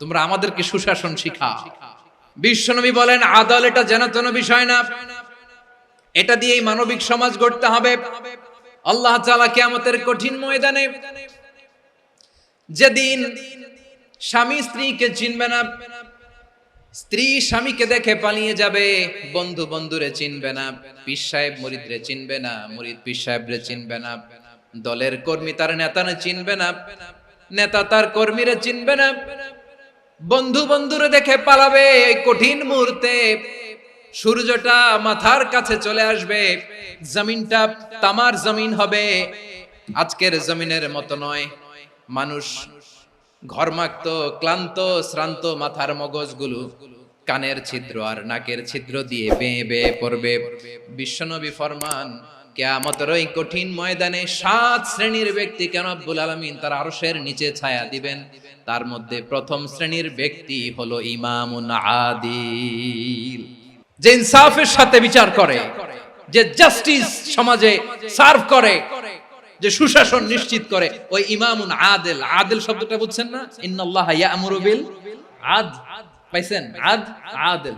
তোমরা আমাদেরকে সুশাসন শিখা বিশ্বনবী বলেন, আদল এটা যেন তেন বিষয় না। এটা দিয়েই মানবিক সমাজ গড়তে হবে। আল্লাহ তাআলা কিয়ামতের কঠিন ময়দানে যেদিন স্বামী স্ত্রীকে চিনবে না, স্ত্রী স্বামীকে দেখে পালিয়ে যাবে, বন্ধু বন্ধুরে চিনবে না, পীর সাহেব মুরিদরে চিনবে না, মুরিদ পীর সাহেবরে চিনবে না, দলের কর্মী তার নেতারে চিনবে না, নেতা তার কর্মীরে চিনবে না। বন্ধু বন্ধুরে দেখে পালাবে এই কঠিন মুহূর্তে। সূর্যটা মাথার কাছে চলে আসবে। জমিনটা তামার জমিন হবে। আজকের জমিনের মতো নয়। মানুষ ঘরমাক্ত, ক্লান্ত, শ্রান্ত মাথার মগজগুলো কানের ছিদ্র আর নাকের ছিদ্র দিয়ে বেয়ে বেয়ে পড়বে। বিশ্বনবী ফরমান কেয়ামতের ওই কঠিন ময়দানে সাত শ্রেণির ব্যক্তি কেন আব্বুল আলমিন তার নিচে ছায়া দিবেন? তার মধ্যে প্রথম শ্রেণির ব্যক্তি হলো যে ইনসাফের সাথে বিচার করে, যে জাস্টিস সমাজে সার্ভ করে, যে সুশাসন নিশ্চিত করে, ওই ইমামুন আদেল। আদেল শব্দটা বুঝছেন না? আদ। পাইছেন? আদ? আদেল।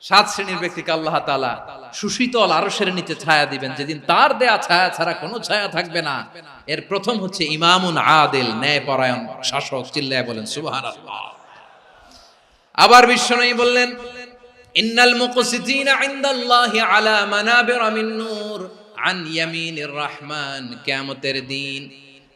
সাত শ্রেণির ব্যক্তিকে আল্লাহ তাআলা সুশীতল আরশের নিচে ছায়া দিবেন। যেদিন তার দেয়া ছায়া ছাড়া কোনো ছায়া থাকবে না। এর প্রথম হচ্ছে ইমামুন আদেল, ন্যায়পরায়ণ শাসক, চিল্লায় বলেন, সুবহানাল্লাহ। আবার বিশ্বনবী বললেন, ইন্নাল মুকসিতিনা ইনদাল্লাহি আলা মানাবির মিন নূর আন ইয়ামিনির রহমান। কিয়ামতের দিন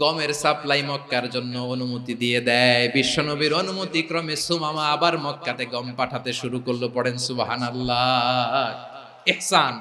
গমের সাপ্লাই মক্কার জন্য অনুমতি দিয়ে দেয়। বিশ্বনবীর অনুমতি ক্রমে সুমামা আবার মক্কাতে গম পাঠাতে শুরু করল, পড়েন সুবাহান আল্লাহ ইহসান।